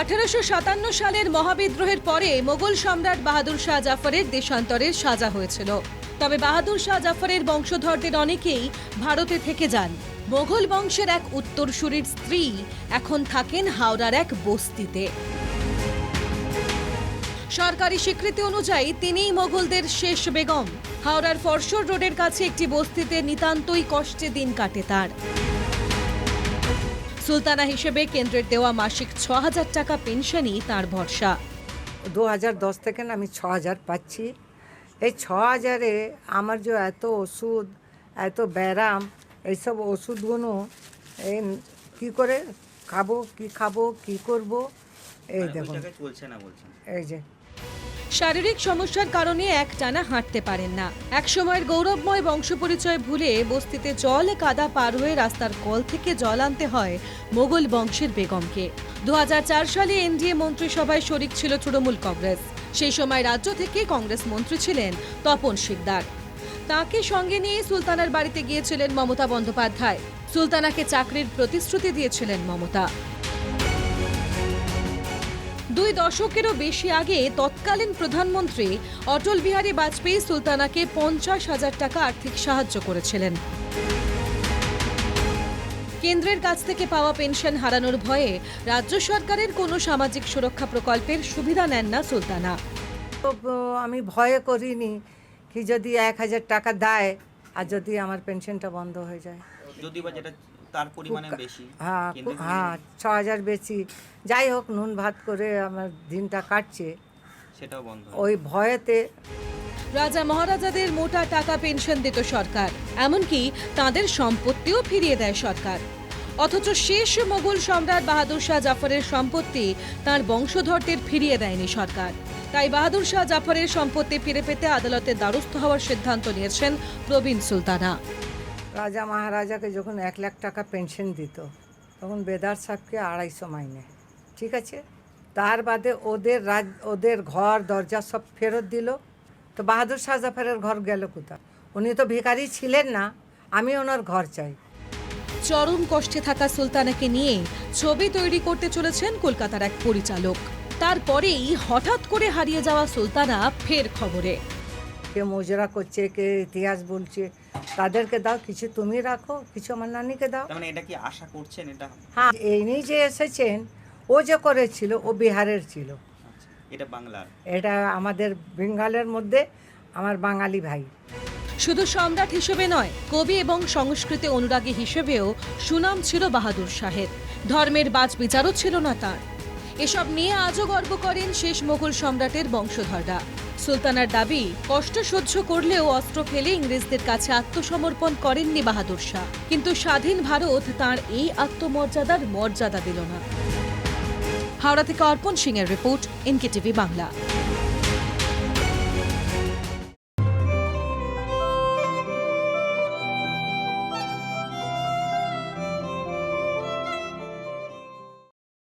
আঠারোশো সাতান্ন সালের মহাবিদ্রোহের পরে মোগল সম্রাট বাহাদুর শাহ জাফরের দেশান্তরের সাজা হয়েছিল। তবে বাহাদুর শাহ জাফরের বংশধরদের অনেকেই ভারতে থেকে যান। মোগল বংশের এক উত্তরসূরির স্ত্রী এখন থাকেন হাওড়ার এক বস্তিতে। সরকারি স্বীকৃতি অনুযায়ী তিনিই মোগলদের শেষ বেগম। হাওড়ার ফরশোর রোডের কাছে একটি বস্তিতে নিতান্তই কষ্টে দিন কাটে তার। সুলতানা হিসেবে কেন্দ্রের দেওয়া মাসিক ছ হাজার টাকা পেনশনই তার ভরসা। দু হাজার দশ থেকে না আমি ছ হাজার পাচ্ছি। এই ছ হাজারে আমার যে এত ওষুধ এত ব্যায়াম এইসব ওষুধগুলো এই কী করে খাব কি খাব কি করব? এই দেখুন। জায়গায় চলছে না বলছেন? এই যে শারীরিক সমস্যার কারণে এক টানা হাঁটতে পারেন না। এক সময়ের গৌরবময় বংশপরিচয় ভুলে বস্তিতে জল কাদা পার হয়ে রাস্তার কল থেকে জল আনতে হয় মোগল বংশের বেগমকে। দু হাজার চার সালে এনডিএ মন্ত্রিসভায় শরিক ছিল তৃণমূল কংগ্রেস। সেই সময় রাজ্য থেকে কংগ্রেস মন্ত্রী ছিলেন তপন শিকদার। তাকে সঙ্গে নিয়ে সুলতানার বাড়িতে গিয়েছিলেন মমতা বন্দ্যোপাধ্যায়। সুলতানাকে চাকরির প্রতিশ্রুতি দিয়েছিলেন মমতা। দুই দশকেরও বেশি আগে তৎকালীন প্রধানমন্ত্রী অটল বিহারী বাজপেয়ী সুলতানাকে পঞ্চাশ হাজার টাকা আর্থিক সাহায্য করেছিলেন। কেন্দ্রের কাছ থেকে পাওয়া পেনশন হারানোর ভয়ে রাজ্য সরকারের কোনো সামাজিক সুরক্ষা প্রকল্পের সুবিধা নেন না সুলতানা। তো আমি ভয়ে করিনি কি যদি এক হাজার টাকা দেয় আর যদি আমার পেনশনটা বন্ধ হয়ে যায়। যদি বা যেটা তার পরিমাণে বেশি হ্যাঁ হ্যাঁ ছ হাজার বেশি। যাই হোক নুন ভাত করে আমার দিনটা কাটছে। সেটাও বন্ধ। ওই ভয়েতে রাজা মহারাজাদের মোটা টাকা পেনশন দিত সরকার এমনকি তাদের সম্পত্তিও ফিরিয়ে দেয় সরকার। অথচ শেষ মোগল সম্রাট বাহাদুর শাহ জাফরের সম্পত্তি তার বংশধরদের ফিরিয়ে দেয়নি সরকার। তাই বাহাদুর শাহ জাফরের সম্পত্তি ফিরে পেতে আদালতের দ্বারস্থ হওয়ার সিদ্ধান্ত নিয়েছেন প্রবীণ সুলতানা। রাজা মহারাজাকে যখন এক লাখ টাকা পেনশন দিত, তখন বেদার সাহেবকে আড়াইশো মাইনে। ঠিক আছে? তার বাদে ওদের রাজ, ওদের ঘর, দরজা সব ফেরত দিল। তো বাহাদুর শাহ জাফরের ঘর গেল কোথায়? উনি তো ভিখারি ছিলেন না, আমি ওনার ঘর চাই। চরম কষ্টে থাকা সুলতানাকে নিয়ে ছবি তৈরি করতে চলেছেন কলকাতার এক পরিচালক। তারপরেই হঠাৎ করে হারিয়ে যাওয়া সুলতানা ফের খবরে। কে মোজরা করছে কে ইতিহাস বলছে তাদেরকে দাও কিছু তুমি রাখো কিছু আমার নানিকে দাও। মানে এটা কি আশা করছেন এটা? হ্যাঁ এই নিয়ে যে এসেছেন ও যে করেছিল ও বিহারের ছিল। আচ্ছা, এটা বাংলার? এটা আমাদের বেঙ্গালের মধ্যে আমার বাঙালি ভাই। শুধু সম্রাট হিসেবে নয় কবি এবং সংস্কৃতি অনুরাগী হিসেবেও সুনাম ছিল বাহাদুর শাহের। ধর্মের বাজ বিচারও ছিল না তার। এসব নিয়ে আজও গর্ব করেন শেষ মোগল সম্রাটের বংশধররা। সুলতানার দাবি, কষ্ট সহ্য করলেও অস্ত্র ফেলে ইংরেজদের কাছে আত্মসমর্পণ করেননি বাহাদুর শাহ। কিন্তু স্বাধীন ভারত তার এই আত্মমর্যাদার মর্যাদা দিল না। হাওড়া থেকে অর্পণ সিং এর রিপোর্ট এনকে টিভি বাংলা।